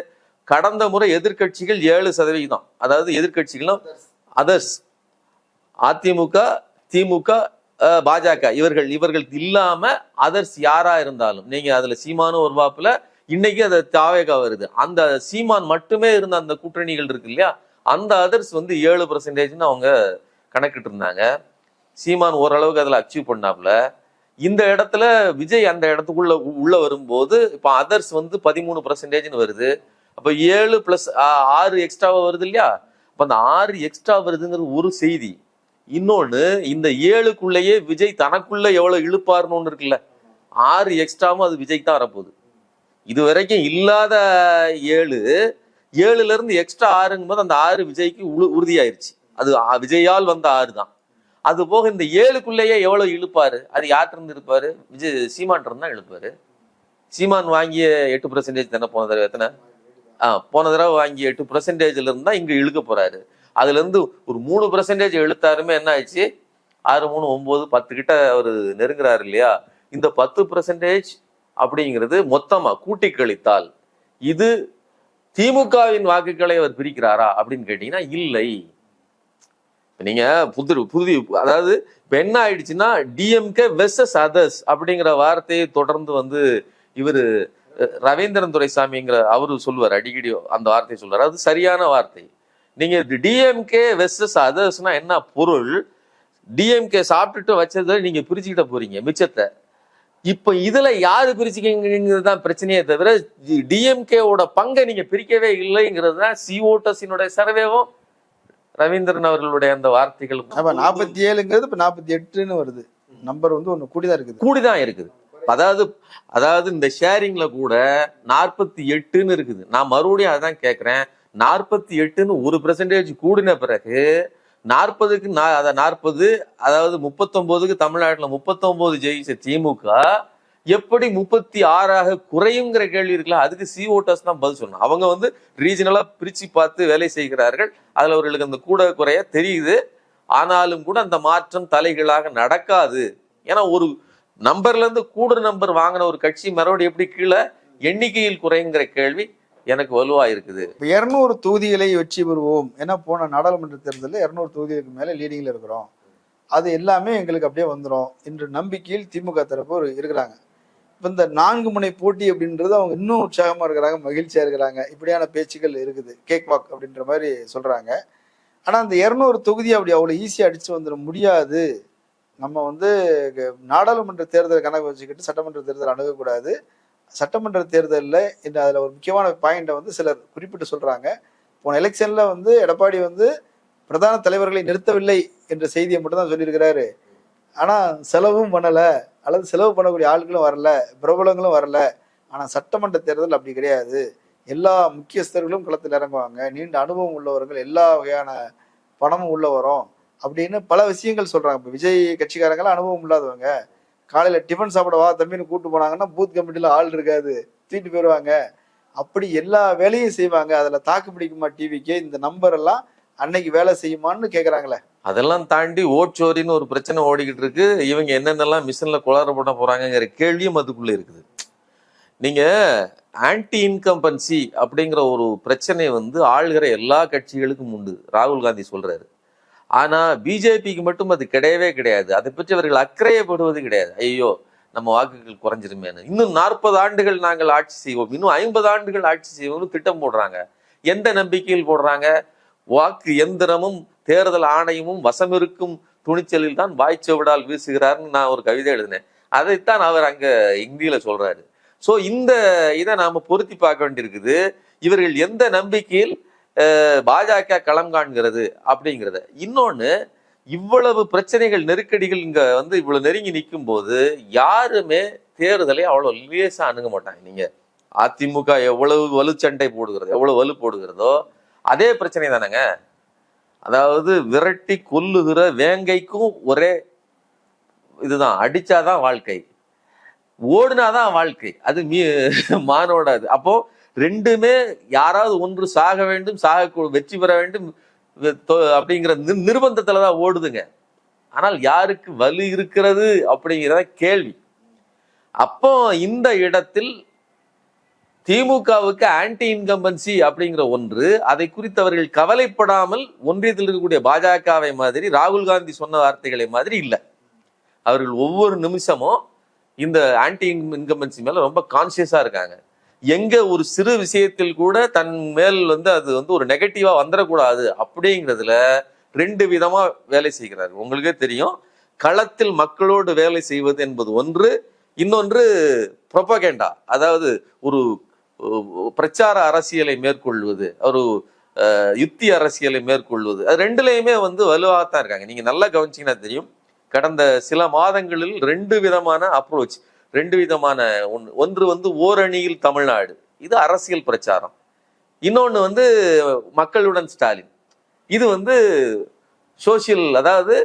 கடந்த முறை எதிர்க்கட்சிகள் ஏழு சதவிகிதம். அதாவது எதிர்க்கட்சிகளும் அதர்ஸ் அதிமுக திமுக பாஜக. இவர்கள் இவர்கள் இல்லாம அதர்ஸ் யாரா இருந்தாலும். நீங்க அதுல சீமானும் ஒரு வாப்புல இன்னைக்கு அது தாவேகா வருது. அந்த சீமான் மட்டுமே இருந்த அந்த கூட்டணிகள் இருக்கு இல்லையா? அந்த அதர்ஸ் வந்து ஏழு பர்சன்டேஜ்னு அவங்க கணக்கிட்டு இருந்தாங்க சீமான் ஓரளவுக்கு அதுல அச்சீவ் பண்ணாப்புல. இந்த இடத்துல விஜய் அந்த இடத்துக்குள்ள உ- உள்ள வரும்போது இப்போ அதர்ஸ் வந்து பதிமூணு பர்சன்டேஜ்னு வருது. அப்போ ஏழு பிளஸ் ஆறு எக்ஸ்ட்ராவாக வருது இல்லையா? அப்போ அந்த ஆறு எக்ஸ்ட்ரா வருதுங்கிறது ஒரு செய்தி. இன்னொன்று இந்த ஏழுக்குள்ளேயே விஜய் தனக்குள்ள எவ்வளோ இழுப்பாருன்னு ஒன்று இருக்குல்ல? ஆறு எக்ஸ்ட்ராவும் அது விஜய் தான் வரப்போகுது. இது வரைக்கும் இல்லாத ஏழு ஏழுல இருந்து எக்ஸ்ட்ரா ஆறுங்கும் போது அந்த ஆறு விஜய்க்கு உறுதியாயிருச்சு. அது விஜயால் வந்த ஆறு தான் அது போக இந்த ஏழுக்குள்ளேயே எவ்வளோ இழுப்பாரு? அது யார்கிட்ட இருப்பார் இருப்பாரு விஜய் சீமான்ட்டு தான் இழுப்பாரு. சீமான் வாங்கிய எட்டு பர்சன்டேஜ் தானே போன தடவை? எத்தனை? ஆ போன தடவை வாங்கிய எட்டு பர்சன்டேஜ்ல இருந்தா இங்க இழுக்க போறாரு. அதுல இருந்து ஒரு மூணு பர்சன்டேஜ் இழுத்தாருமே என்ன ஆயிடுச்சு? ஆறு மூணு ஒன்பது பத்து கிட்ட அவர் நெருங்குறாரு இல்லையா? இந்த பத்து பர்சன்டேஜ் அப்படிங்கிறது மொத்தமா கூட்டி கழித்தால் இது திமுகவின் வாக்குகளை அவர் பிரிக்கிறாரா அப்படின்னு கேட்டீங்கன்னா இல்லை. நீங்கள் நீங்க புது புது அதாவது இப்போ என்ன ஆயிடுச்சுன்னா டிஎம்கே வெர்சஸ் அதர்ஸ் அப்படிங்கிற வார்த்தையை தொடர்ந்து வந்து இவரு ரவீந்திரன் துரைசாமிங்கிற அவரு சொல்லுவார் அடிக்கடி அந்த வார்த்தையை சொல்வார் அது சரியான வார்த்தை. நீங்க டிஎம்கே வெர்சஸ் அதர்ஸ்னா என்ன பொருள்? டிஎம்கே சாப்பிட்டுட்டு வச்சதை நீங்க பிரிச்சுக்கிட்ட போறீங்க மிச்சத்தை. இப்ப இதுல யாரு பிரிச்சுக்கீங்கிறது தான் பிரச்சனையே தவிர டிஎம்கேவோட பங்கை நீங்க பிரிக்கவே இல்லைங்கிறது தான் சிஓட்டஸினுடைய சர்வேவும் ரவீந்திரன் அவர்களுடைய அந்த வார்த்தைகள் நாற்பத்தி ஏழுங்கிறது இப்ப நாற்பத்தி எட்டுன்னு வருது. நம்பர் வந்து ஒண்ணு கூடிதான் இருக்குது. கூடிதான் இருக்குது. அதாவது அதாவது இந்த ஷேரிங்ல கூட நாற்பத்தி எட்டுன்னு இருக்குது. நான் மறுபடியும் அதான் கேட்கிறேன் நாற்பத்தி எட்டுன்னு ஒரு பெர்சன்டேஜ் கூடின பிறகு நாற்பதுக்கு அதை நாற்பது அதாவது முப்பத்தொன்பதுக்கு தமிழ்நாட்டுல முப்பத்தொன்பது ஜெயிச்ச திமுக எப்படி முப்பத்தி ஆறாக குறையுங்கிற கேள்வி இருக்கலாம் அதுக்கு சிஓட்டர்ஸ் தான் பதில் சொல்லணும். அவங்க வந்து ரீஜனலா பிரிச்சு பார்த்து வேலை செய்கிறார்கள். அதுல அவர்களுக்கு அந்த கூட குறைய தெரியுது. ஆனாலும் கூட அந்த மாற்றம் தலைகீழாக நடக்காது. ஏன்னா ஒரு நம்பர்ல இருந்து கூடுற நம்பர் வாங்கின ஒரு கட்சி மறுபடியும் எப்படி கீழே எண்ணிக்கையில் குறைங்கிற கேள்வி எனக்கு வலுவா இருக்குது. இப்போ இருநூறு தொகுதிகளை வெற்றி பெறுவோம். ஏன்னா போன நாடாளுமன்ற தேர்தலில் இருநூறு தொகுதிகளுக்கு மேலே லீடிங்ல இருக்கிறோம். அது எல்லாமே எங்களுக்கு அப்படியே வந்துடும் என்ற நம்பிக்கையில் திமுக தரப்பு இருக்கிறாங்க. இப்போ இந்த நான்கு முனை போட்டி அப்படின்றது அவங்க இன்னும் உற்சாகமா இருக்கிறாங்க மகிழ்ச்சியா இருக்கிறாங்க. இப்படியான பேச்சுக்கள் இருக்குது. கேக் வாக் அப்படின்ற மாதிரி சொல்றாங்க. ஆனா அந்த இருநூறு தொகுதி அப்படி அவ்வளவு ஈஸியா அடிச்சு வந்துட முடியாது. நம்ம வந்து நாடாளுமன்ற தேர்தல் கணக்கு வச்சுக்கிட்டு சட்டமன்ற தேர்தல் அணுகக்கூடாது. சட்டமன்ற தேர்தலில் இந்த அதில் ஒரு முக்கியமான பாயிண்டை வந்து சிலர் குறிப்பிட்டு சொல்கிறாங்க போன எலெக்ஷனில் வந்து எடப்பாடி வந்து பிரதான தலைவர்களை நிறுத்தவில்லை என்ற செய்தியை மட்டும் தான் சொல்லியிருக்கிறாரு. ஆனால் செலவும் பண்ணலை. அல்லது செலவு பண்ணக்கூடிய ஆட்களும் வரல பிரபலங்களும் வரல. ஆனால் சட்டமன்ற தேர்தல் அப்படி கிடையாது. எல்லா முக்கியஸ்தர்களும் களத்தில் இறங்குவாங்க. நீண்ட அனுபவம் உள்ளவர்கள் எல்லா வகையான பணமும் உள்ள வரும் அப்படின்னு பல விஷயங்கள் சொல்கிறாங்க இப்போ விஜய் கட்சிக்காரங்களாம் அனுபவம் இல்லாதவங்க. காலையில் டிஃபன் சாப்பிடவா தம்பின்னு கூட்டு போனாங்கன்னா பூத் கமிட்டியில் ஆள் இருக்காது. தூக்கிட்டு போயிடுவாங்க அப்படி எல்லா வேலையும் செய்வாங்க. அதில் தாக்கு பிடிக்குமா டிவிக்கு இந்த நம்பர் எல்லாம் அன்னைக்கு வேலை செய்யுமான்னு கேட்குறாங்களே அதெல்லாம் தாண்டி ஓட்சோரின்னு ஒரு பிரச்சனை ஓடிக்கிட்டு இருக்கு. இவங்க என்னென்னலாம் மிஷினில் குளற பண்ண போகிறாங்கங்கிற கேள்வியும் அதுக்குள்ளே இருக்குது. நீங்கள் ஆன்டி இன்கம்பன்சி அப்படிங்கிற ஒரு பிரச்சனை வந்து ஆளுகிற எல்லா கட்சிகளுக்கும் உண்டு ராகுல் காந்தி சொல்கிறாரு ஆனால் பிஜேபிக்கு மட்டும் அது கிடையவே கிடையாது. அதை பற்றி அவர்கள் அக்கறையப்படுவது கிடையாது. ஐயோ நம்ம வாக்குகள் குறைஞ்சிருமேன்னு. இன்னும் நாற்பது ஆண்டுகள் நாங்கள் ஆட்சி செய்வோம். இன்னும் ஐம்பது ஆண்டுகள் ஆட்சி செய்வோம்னு திட்டம் போடுறாங்க. எந்த நம்பிக்கையில் போடுறாங்க? வாக்கு எந்திரமும் தேர்தல் ஆணையமும் வசமிருக்கும் துணிச்சலில் தான் வாய்ச்சவிடால் வீசுகிறார்னு நான் ஒரு கவிதை எழுதினேன். அதைத்தான் அவர் அங்க இந்தியில சொல்றாரு. ஸோ இந்த இதை நாம பொருத்தி பார்க்க வேண்டியிருக்குது. இவர்கள் எந்த நம்பிக்கையில் பாஜக களம் காண்கிறது அப்படிங்கிறத. இன்னொன்று இவ்வளவு பிரச்சனைகள் நெருக்கடிகள் இங்க வந்து இவ்வளவு நெருங்கி நிற்கும் போது யாருமே தேர்தலை அவ்வளோ லேசா அணுக மாட்டாங்க. நீங்க அதிமுக எவ்வளவு வலுச்சண்டை போடுகிறது எவ்வளவு வலு போடுகிறதோ அதே பிரச்சனை தானேங்க. அதாவது விரட்டி கொல்லுகிற வேங்கைக்கும் ஒரே இதுதான் அடிச்சாதான் வாழ்க்கை. ஓடுனாதான் வாழ்க்கை. அது மீ மானோட அது அப்போ ரெண்டுமே யாராவது ஒன்று சாக வேண்டும் சாக வெற்றி பெற வேண்டும் தொ- அப்படிங்கிற நிர்பந்தத்துல தான் ஓடுதுங்க. ஆனால் யாருக்கு வலு இருக்கிறது அப்படிங்கிறத கேள்வி. அப்போ இந்த இடத்தில் திமுகவுக்கு ஆன்டி இன்கம்பன்சி அப்படிங்கிற ஒன்று அதை குறித்து அவர்கள் கவலைப்படாமல் ஒன்றியத்தில் இருக்கக்கூடிய பாஜகவை மாதிரி ராகுல் காந்தி சொன்ன வார்த்தைகளை மாதிரி இல்லை. அவர்கள் ஒவ்வொரு நிமிஷமும் இந்த ஆன்டி இன்கம்பன்சி மேல ரொம்ப கான்சியஸா இருக்காங்க. எங்க ஒரு சிறு விஷயத்தில் கூட தன் மேல் வந்து அது வந்து ஒரு நெகட்டிவா வந்துடக்கூடாது அப்படிங்கிறதுல ரெண்டு விதமா வேலை செய்கிறார். உங்களுக்கே தெரியும். களத்தில் மக்களோடு வேலை செய்வது என்பது ஒன்று இன்னொன்று ப்ரொபகேண்டா அதாவது ஒரு பிரச்சார அரசியலை மேற்கொள்வது ஒரு யுத்தி அரசியலை மேற்கொள்வது அது ரெண்டுலையுமே வந்து வலுவாகத்தான் இருக்காங்க. நீங்க நல்லா கவனிச்சீங்கன்னா தெரியும். கடந்த சில மாதங்களில் ரெண்டு விதமான அப்ரோச் ரெண்டு விதமான ஒன்று ஒன்று வந்து ஓரணியில் தமிழ்நாடு இது அரசியல் பிரச்சாரம். இன்னொன்று வந்து மக்களுடன் ஸ்டாலின். இது வந்து சோசியல் அதாவது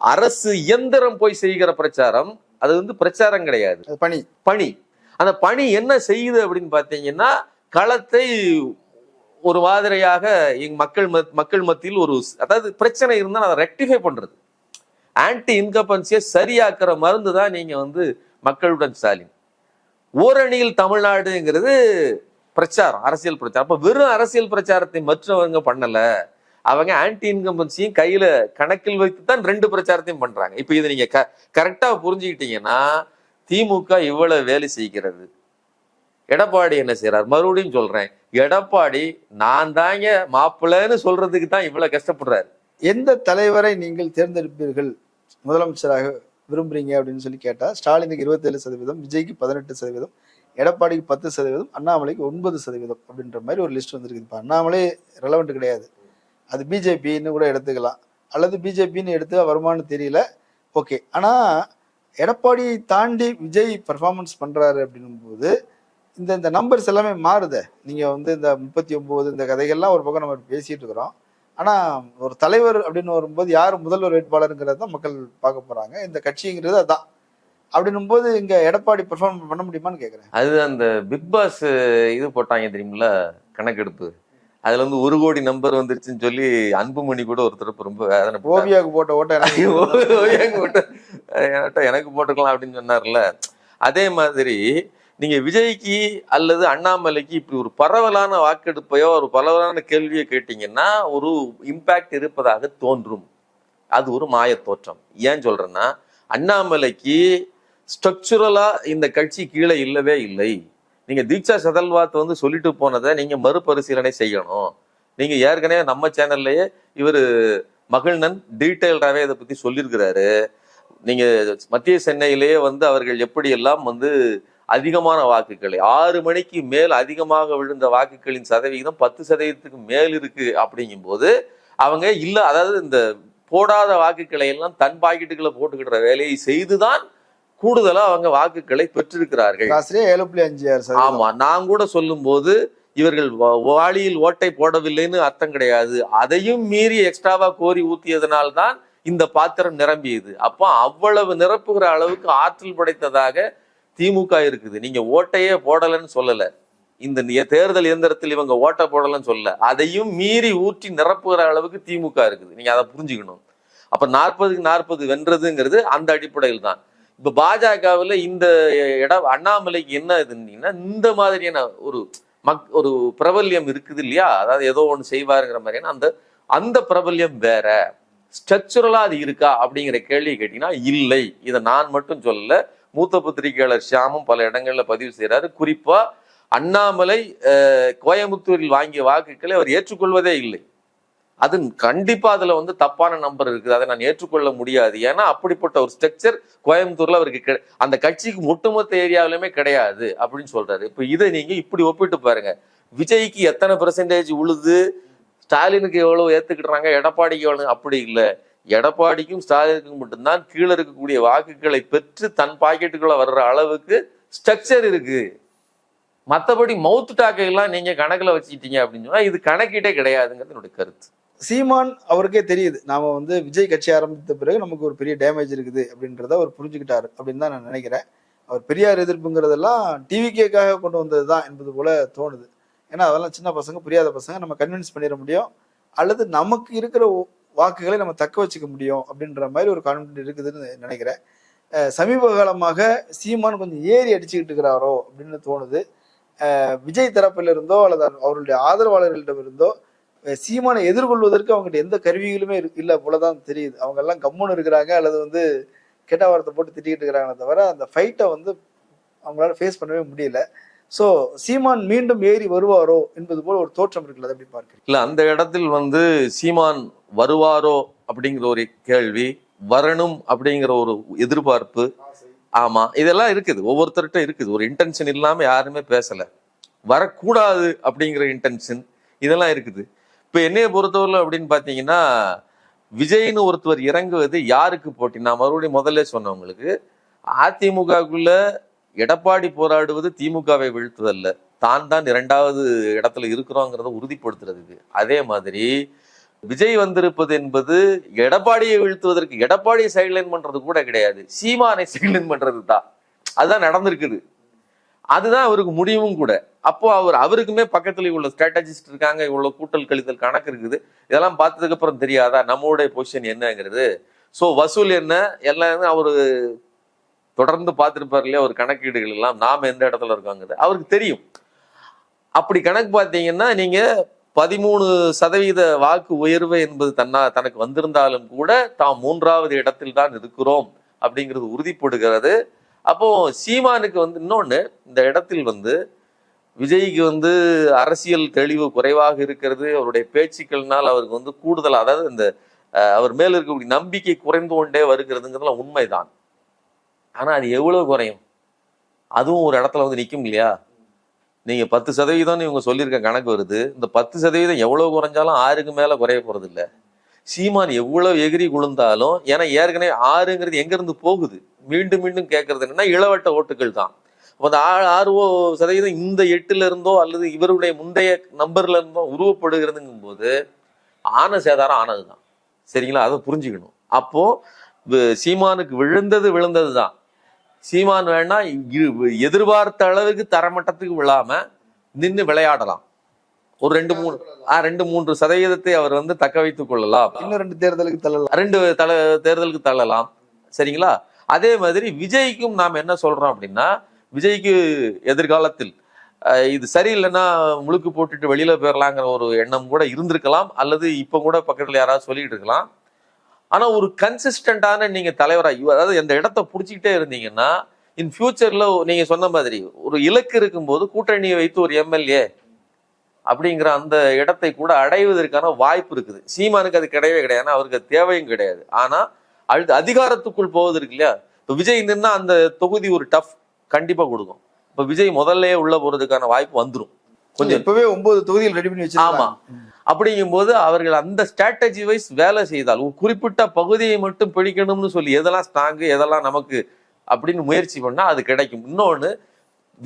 அரசு இயந்திரம் போய் செய்கிற பிரச்சாரம் அது வந்து பிரச்சாரம் கிடையாது. பணி. பணி. அந்த பணி என்ன செய்யுது அப்படின்னு பார்த்தீங்கன்னா களத்தை ஒரு மாதிரியாக எங்க மக்கள் மத்- மக்கள் மத்தியில் ஒரு அதாவது பிரச்சனை இருந்தால் அதை ரெக்டிஃபை பண்ணுறது ஆன்டி இன்கம்பன்சியை சரியாக்குற மருந்து தான் நீங்கள் வந்து மக்களுடன் ஸ்டாலின். ஓரணியில் தமிழ்நாடுங்கிறது பிரச்சாரம் அரசியல் பிரச்சாரம். அப்போ வெறும் அரசியல் பிரச்சாரத்தை மற்றவங்க பண்ணலை. அவங்க ஆன்டி இன்கம்பன்சியும் கையில் கணக்கில் வைத்து தான் ரெண்டு பிரச்சாரத்தையும் பண்ணுறாங்க இப்போ இதை நீங்கள் க கரெக்டாக புரிஞ்சுக்கிட்டீங்கன்னா திமுக இவ்வளவு வேலை செய்கிறது? எடப்பாடி என்ன செய்யறார் மறுபடியும் சொல்றேன். எடப்பாடி நான் தாங்க மாப்பிள்ளைன்னு சொல்றதுக்கு தான் இவ்வளவு கஷ்டப்படுறாரு. எந்த தலைவரை நீங்கள் தேர்ந்தெடுப்பீர்கள்? முதலமைச்சராக விரும்புறீங்க அப்படின்னு சொல்லி கேட்டா ஸ்டாலினுக்கு இருபத்தேழு சதவீதம் விஜய்க்கு பதினெட்டு சதவீதம் எடப்பாடிக்கு பத்து சதவீதம் அண்ணாமலைக்கு ஒன்பது சதவீதம் அப்படின்ற மாதிரி ஒரு லிஸ்ட் வந்திருக்கு. இப்போ அண்ணாமலை ரெலவெண்ட் கிடையாது. அது பிஜேபின்னு கூட எடுத்துக்கலாம். அல்லது பிஜேபின்னு எடுத்து வருமானு தெரியல. ஓகே. ஆனால் எடப்பாடியை தாண்டி விஜய் பர்ஃபார்மன்ஸ் பண்றாரு அப்படின்னும் போது இந்த இந்த நம்பர்ஸ் எல்லாமே மாறுதே. நீங்க வந்து இந்த முப்பத்தி ஒன்பது இந்த கதைகள்லாம் ஒரு பக்கம் நம்ம பேசிட்டு இருக்கிறோம். ஆனா ஒரு தலைவர் அப்படின்னு வரும்போது யார் முதல்வர் வேட்பாளருங்கிறத தான் மக்கள் பார்க்க போறாங்க. இந்த கட்சிங்கிறது அதான். அப்படின்னும் போது இங்க எடப்பாடி பெர்ஃபார்ம் பண்ண முடியுமான்னு கேக்குறேன். அது அந்த பிக் பாஸ் இது போட்டாங்க தெரியுமில்ல கணக்கெடுப்பு. அதுல வந்து ஒரு கோடி நம்பர் வந்துருச்சுன்னு சொல்லி அன்புமணி கூட ஒருத்தர் ரொம்ப வேதனை ஓவியாவுக்கு போட்ட ஓட்ட எனக்கு போட்டு என்கிட்ட எனக்கு போட்டுக்கலாம் அப்படின்னு சொன்னார்ல. அதே மாதிரி நீங்கள் விஜய்க்கு அல்லது அண்ணாமலைக்கு இப்படி ஒரு பரவலான வாக்கெடுப்பையோ ஒரு பரவலான கேள்வியை கேட்டீங்கன்னா ஒரு இம்பேக்ட் இருப்பதாக தோன்றும். அது ஒரு மாயத்தோற்றம் ஏன் சொல்றேன்னா அண்ணாமலைக்கு ஸ்ட்ரக்சுரலாக இந்த கட்சி கீழே இல்லவே இல்லை. நீங்கள் தீக்ஷா சதல்வாத் வந்து சொல்லிட்டு போனதை நீங்கள் மறுபரிசீலனை செய்யணும். நீங்கள் ஏற்கனவே நம்ம சேனல்லையே இவர் மகிழ்நன் டீட்டெயில்டாகவே இதை பற்றி சொல்லியிருக்கிறாரு. நீங்க மத்திய சென்னையிலேயே வந்து அவர்கள் எப்படியெல்லாம் வந்து அதிகமான வாக்குகளை ஆறு மணிக்கு மேல் அதிகமாக விழுந்த வாக்குகளின் சதவிகிதம் பத்து சதவீதத்துக்கு மேல் இருக்கு அப்படிங்கும்போது அவங்க இல்ல அதாவது இந்த போடாத வாக்குகளை எல்லாம் தன் பாக்கெட்டுகளை போட்டுக்கிற வேலையை செய்துதான் கூடுதலா அவங்க வாக்குகளை பெற்றிருக்கிறார்கள். ஏழு புள்ளி அஞ்சு ஆறு ஆமா நான் கூட சொல்லும்போது இவர்கள் வா- வாளியில் ஓட்டை போடவில்லைன்னு அர்த்தம் கிடையாது. அதையும் மீறி எக்ஸ்ட்ராவா கோரி ஊத்தியதனால்தான் இந்த பாத்திரம் நிரம்பியது. அப்போ அவ்வளவு நிரப்புகிற அளவுக்கு ஆற்றல் படைத்ததாக திமுக இருக்குது. நீங்க ஓட்டையே போடலன்னு சொல்லலை. இந்த தேர்தல் இயந்திரத்தில் இவங்க ஓட்டை போடலன்னு சொல்லல. அதையும் மீறி ஊற்றி நிரப்புகிற அளவுக்கு திமுக இருக்குது. நீங்க அதை புரிஞ்சுக்கணும். அப்ப நாற்பதுக்கு நாற்பது வென்றதுங்கிறது அந்த அடிப்படையில் தான். இப்ப பாஜகவில் இந்த இடம் அண்ணாமலைக்கு என்ன இதுன்னா இந்த மாதிரியான ஒரு மக் ஒரு பிரபல்யம் இருக்குது இல்லையா? அதாவது ஏதோ ஒன்று செய்வாருங்கிற மாதிரியான அந்த அந்த பிரபல்யம் வேற. ஸ்ட்ரக்சுரலா அது இருக்கா அப்படிங்கிற கேள்வி கேட்டீங்கன்னா இல்லை. இதை நான் மட்டும் சொல்லல. மூத்த பத்திரிகையாளர் ஷியாமும் பல இடங்கள்ல பதிவு செய்யறாரு குறிப்பா அண்ணாமலை கோயம்புத்தூரில் வாங்கிய வாக்குகளை அவர் ஏற்றுக்கொள்வதே இல்லை. அது கண்டிப்பா அதுல வந்து தப்பான நம்பர் இருக்குது. அதை நான் ஏற்றுக்கொள்ள முடியாது. ஏன்னா அப்படிப்பட்ட ஒரு ஸ்ட்ரக்சர் கோயம்புத்தூர்ல அவருக்கு கிடை- அந்த கட்சிக்கு ஒட்டுமொத்த ஏரியாவிலுமே கிடையாது அப்படின்னு சொல்றாரு. இப்ப இதை நீங்க இப்படி ஒப்பிட்டு பாருங்க. விஜய்க்கு எத்தனை பெர்சன்டேஜ் உழுது? ஸ்டாலினுக்கு எவ்வளவு ஏத்துக்கிட்டாங்க எடப்பாடிக்கு எவ்வளவு? அப்படி இல்லை. எடப்பாடிக்கும் ஸ்டாலினுக்கும் மட்டும்தான் கீழே இருக்கக்கூடிய வாக்குகளை பெற்று தன் பாக்கெட்டுக்குள்ள வர்ற அளவுக்கு ஸ்ட்ரக்சர் இருக்கு. மற்றபடி மவுத்து டாக்கையெல்லாம் நீங்கள் கணக்கில் வச்சுக்கிட்டீங்க அப்படின்னு சொன்னால் இது கணக்கீட்டே கிடையாதுங்கிறது என்னுடைய கருத்து. சீமான் அவருக்கே தெரியுது. நாம வந்து விஜய் கட்சி ஆரம்பித்த பிறகு நமக்கு ஒரு பெரிய டேமேஜ் இருக்குது அப்படின்றத அவர் புரிஞ்சுக்கிட்டாரு அப்படின்னு தான் நான் நினைக்கிறேன். அவர் பெரியார் எதிர்ப்புங்கிறதெல்லாம் டிவிகேக்காக கொண்டு வந்தது தான் என்பது போல தோணுது. ஏன்னா அதெல்லாம் சின்ன பசங்க புரியாத பசங்க நம்ம கன்வின்ஸ் பண்ணிட முடியும். அல்லது நமக்கு இருக்கிற வாக்குகளை நம்ம தக்க வச்சுக்க முடியும் அப்படின்ற மாதிரி ஒரு கான்ஃபிடென்ட் இருக்குதுன்னு நினைக்கிறேன். சமீப காலமாக சீமான் கொஞ்சம் ஏறி அடிச்சுக்கிட்டு இருக்கிறாரோ அப்படின்னு தோணுது. விஜய் தரப்பில் இருந்தோ அல்லது அவருடைய ஆதரவாளர்களிடம் இருந்தோ சீமானை எதிர்கொள்வதற்கு அவங்ககிட்ட எந்த கருவிகளுமே இல்லை போலதான் தெரியுது. அவங்க எல்லாம் கம்முன்னு இருக்கிறாங்க அல்லது வந்து கெட்ட வார்த்தை போட்டு திட்டிக்கிட்டு இருக்கிறாங்களே தவிர அந்த ஃபைட்டை வந்து அவங்களால ஃபேஸ் பண்ணவே முடியல. சோ சீமான் மீண்டும் ஏறி வருவாரோ என்பது போல ஒரு தோற்றம் இருக்குல்ல அதை எப்படி பார்க்கிறீங்க. இல்ல அந்த இடத்தில் வந்து சீமான் வருவாரோ அப்படிங்கிற ஒரு கேள்வி வரணும் அப்படிங்கிற ஒரு எதிர்பார்ப்பு ஆமா இதெல்லாம் இருக்குது ஒவ்வொருத்தர்கிட்ட இருக்குது. ஒரு இன்டென்ஷன் இல்லாம யாருமே பேசல. வரக்கூடாது அப்படிங்கிற இன்டென்ஷன் இதெல்லாம் இருக்குது. இப்ப என்னைய பொறுத்தவரை அப்படின்னு பாத்தீங்கன்னா விஜய்னு ஒருத்தவர் இறங்குவது யாருக்கு போட்டி? நான் மறுபடியும் முதல்ல சொன்னவங்களுக்கு அதிமுகக்குள்ள எடப்பாடி போராடுவது திமுகவை வீழ்த்துவதல்ல தான் தான் இரண்டாவது இடத்துல இருக்கிறோங்கிறத உறுதிப்படுத்துறதுக்கு அதே மாதிரி விஜய் வந்திருப்பது என்பது எடப்பாடியை வீழ்த்துவதற்கு எடப்பாடியை சைட்லைன் பண்றது கூட கிடையாது. சீமானை சைட்லைன் பண்றது தான். அதுதான் நடந்திருக்குது. அதுதான் அவருக்கு முடிவும் கூட. அப்போ அவர் அவருக்குமே பக்கத்துல இவ்வளவு ஸ்ட்ராட்டஜிஸ்ட் இருக்காங்க. இவ்வளவு கூட்டல் கழித்தல் கணக்கு இருக்குது. இதெல்லாம் பார்த்ததுக்கு அப்புறம் தெரியாதா? நம்மளுடைய பொசிஷன் என்னங்கிறது. ஸோ வசூல் என்ன? எல்லாம் அவரு தொடர்ந்து பார்த்துருப்பார் இல்லையா ஒரு கணக்கீடுகள் எல்லாம் நாம் எந்த இடத்துல இருக்கோங்கிறது அவருக்கு தெரியும். அப்படி கணக்கு பார்த்தீங்கன்னா நீங்க பதிமூணு சதவீத வாக்கு உயர்வு என்பது தன்னா தனக்கு வந்திருந்தாலும் கூட தாம் மூன்றாவது இடத்தில் தான் இருக்கிறோம் அப்படிங்கிறது உறுதிப்படுகிறது. அப்போ சீமானுக்கு வந்து இன்னொன்று இந்த இடத்தில் வந்து விஜய்க்கு வந்து அரசியல் தெளிவு குறைவாக இருக்கிறது. அவருடைய பேச்சுக்கள்னால் அவருக்கு வந்து கூடுதல் அதாவது இந்த அவர் மேல் இருக்கக்கூடிய நம்பிக்கை குறைந்து கொண்டே வருகிறதுங்கிறதுலாம் உண்மைதான். ஆனால் அது எவ்வளோ குறையும்? அதுவும் ஒரு இடத்துல வந்து நிற்கும் இல்லையா? நீங்கள் பத்து சதவீதம்னு இவங்க சொல்லியிருக்க கணக்கு வருது. இந்த பத்து சதவீதம் எவ்வளோ குறைஞ்சாலும் ஆறுக்கு மேலே குறைய போகிறதில்ல சீமான் எவ்வளோ எகிரி குழுந்தாலும் ஏன்னா ஏற்கனவே ஆறுங்கிறது எங்கேருந்து போகுது? மீண்டும் மீண்டும் கேட்கறது என்னன்னா இளவட்ட ஓட்டுகள் தான். அந்த ஆ- ஆறு ஓ சதவீதம் இந்த எட்டுல இருந்தோ அல்லது இவருடைய முந்தைய நம்பர்ல இருந்தோ உருவப்படுகிறதுங்கும் போது ஆன சேதாரம் ஆனதுதான். சரிங்களா? அதை புரிஞ்சுக்கணும். அப்போ சீமானுக்கு விழுந்தது விழுந்தது தான் சீமான் வேணா எதிர்பார்த்த அளவுக்கு தரமட்டத்துக்கு விழாம நின்னு விளையாடலாம். ஒரு ரெண்டு மூணு ஆ, ரெண்டு மூன்று சதவீதத்தை அவர் வந்து தக்க வைத்துக் கொள்ளலாம். இன்னும் ரெண்டு தேர்தலுக்கு தள்ளலாம். ரெண்டு தல தேர்தலுக்கு தள்ளலாம். சரிங்களா? அதே மாதிரி விஜய்க்கும் நாம் என்ன சொல்றோம் அப்படின்னா விஜய்க்கு எதிர்காலத்தில் இது சரியில்லைன்னா முழுக்கு போட்டுட்டு வெளியில போயிடலாங்கிற ஒரு எண்ணம் கூட இருந்திருக்கலாம் அல்லது இப்ப கூட பக்கத்துல யாராவது சொல்லிட்டு இருக்கலாம். ஆனா ஒரு கன்சிஸ்டன்டான நீங்க தலைவரா இவ- அதாவது அந்த இடத்த புடிச்சுக்கிட்டே இருந்தீங்கன்னா இன் ஃபியூச்சர்ல நீங்க சொன்ன மாதிரி ஒரு இலக்கு இருக்கும்போது கூட்டணியை வைத்து ஒரு எம்எல்ஏ அப்படிங்கிற அந்த இடத்தை கூட அடைவதற்கான வாய்ப்பு இருக்குது. சீமானுக்கு அது கிடையவே கிடையாது. அவருக்கு அது தேவையும் கிடையாது. ஆனா அடுத்து அதிகாரத்துக்குள் போவது இருக்கு இல்லையா? இப்போ விஜய் நின்னா அந்த தொகுதி ஒரு டஃப் கண்டிப்பா கொடுக்கும். இப்போ விஜய் முதல்லயே உள்ள போறதுக்கான வாய்ப்பு வந்துடும் கொஞ்சம் இப்பவே ஒன்பது தொகுதிகள் ரெடி பண்ணி ஆமா. வச்சிருக்காங்க அப்படிங்கும்போது அவர்கள் அந்த ஸ்ட்ராட்டஜி வைஸ் வேலை செய்தால் ஒரு குறிப்பிட்ட பகுதியை மட்டும் பிடிக்கணும்னு சொல்லி எதெல்லாம் ஸ்ட்ராங்கு எதெல்லாம் நமக்கு அப்படின்னு முயற்சி பண்ணால் அது கிடைக்கும். இன்னொன்று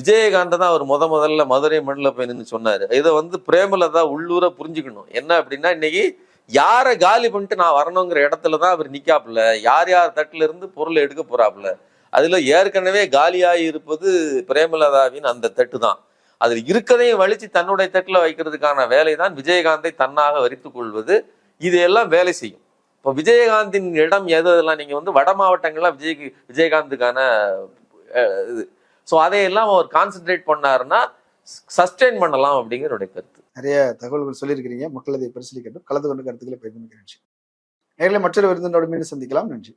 விஜயகாந்த் தான் அவர் முத முதல்ல மதுரை மண்ணில் போய் நின்று சொன்னார். இதை வந்து பிரேமலதா உள்ளூர புரிஞ்சுக்கணும். என்ன அப்படின்னா இன்னைக்கு யாரை காலி பண்ணிட்டு நான் வரணுங்கிற இடத்துல தான் அவர் நிற்காப்புல யார் யார் தட்டுல இருந்து பொருளை எடுக்க போறாப்புல. அதில் ஏற்கனவே காலியாகி இருப்பது பிரேமலதாவின் அந்த தட்டு தான். அதில் இருக்கதையும் வலிச்சு தன்னுடைய தட்டில் வைக்கிறதுக்கான வேலை தான் விஜயகாந்தை தன்னாக வரித்து கொள்வது. இது எல்லாம் வேலை செய்யும். இப்போ விஜயகாந்தின் இடம் எது அதெல்லாம் நீங்கள் வந்து வட மாவட்டங்கள்லாம் விஜய்க்கு விஜயகாந்துக்கான இது. ஸோ அதையெல்லாம் அவர் கான்சென்ட்ரேட் பண்ணாருன்னா சஸ்டெயின் பண்ணலாம் அப்படிங்கிற கருத்து. நிறைய தகவல்கள் சொல்லியிருக்கிறீங்க. மக்கள் அதை பரிசீலிக்கட்டும். கலந்து கொண்டு கருத்துக்களை பகிர்ந்து நேரில் மற்றொரு விருந்தினோடு மீண்டும் சந்திக்கலாம். நன்றி.